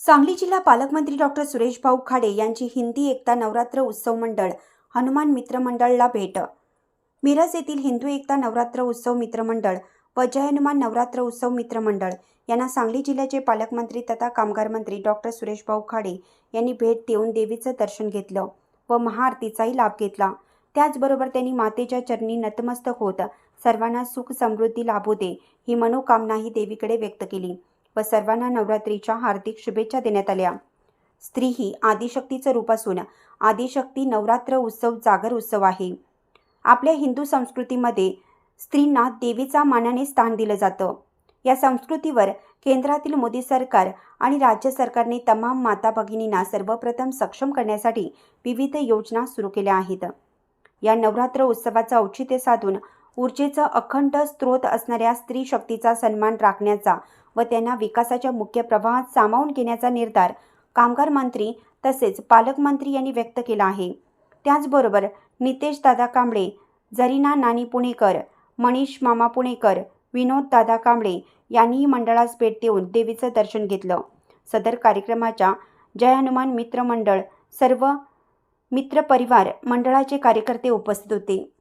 सांगली जिल्हा पालकमंत्री डॉक्टर सुरेश भाऊ खाडे यांची हिंदी एकता नवरात्र उत्सव मंडळ हनुमान मित्र मंडळला भेट. मिरज येथील हिंदू एकता नवरात्र उत्सव मित्र मंडळ व जय हनुमान नवरात्र उत्सव मित्र मंडळ यांना सांगली जिल्ह्याचे पालकमंत्री तथा कामगार मंत्री डॉक्टर सुरेश भाऊ खाडे यांनी भेट देऊन देवीचं दर्शन घेतलं व महाआरतीचाही लाभ घेतला. त्याचबरोबर त्यांनी मातेच्या चरणी नतमस्तक होत सर्वांना सुख समृद्धी लाभू दे ही मनोकामनाही देवीकडे व्यक्त केली. व सर्वांना नवरात्रीच्या हार्दिक शुभेच्छा देण्यात आल्या. स्त्री ही आदिशक्तीचं रूप असून आदिशक्ती नवरात्र उत्सव जागर उत्सव आहे. आपल्या हिंदू संस्कृतीमध्ये स्त्रींना देवीचा मानाने स्थान दिलं जातं. या संस्कृतीवर केंद्रातील मोदी सरकार आणि राज्य सरकारने तमाम माता भगिनींना सर्वप्रथम सक्षम करण्यासाठी विविध योजना सुरू केल्या आहेत. या नवरात्र उत्सवाचं औचित्य साधून ऊर्जेचा अखंड स्रोत असणाऱ्या स्त्री शक्तीचा सन्मान राखण्याचा व त्यांना विकासाच्या मुख्य प्रवाहात सामावून घेण्याचा निर्धार कामगार मंत्री तसेच पालकमंत्री यांनी व्यक्त केला आहे. त्याचबरोबर नितेश दादा कांबळे जरीना नानी पुणेकर मनीष मामा पुणेकर विनोद दादा कांबळे यांनीही मंडळास भेट देऊन देवीचं दर्शन घेतलं. सदर कार्यक्रमाच्या जय हनुमान मित्रमंडळ सर्व मित्रपरिवार मंडळाचे कार्यकर्ते उपस्थित होते.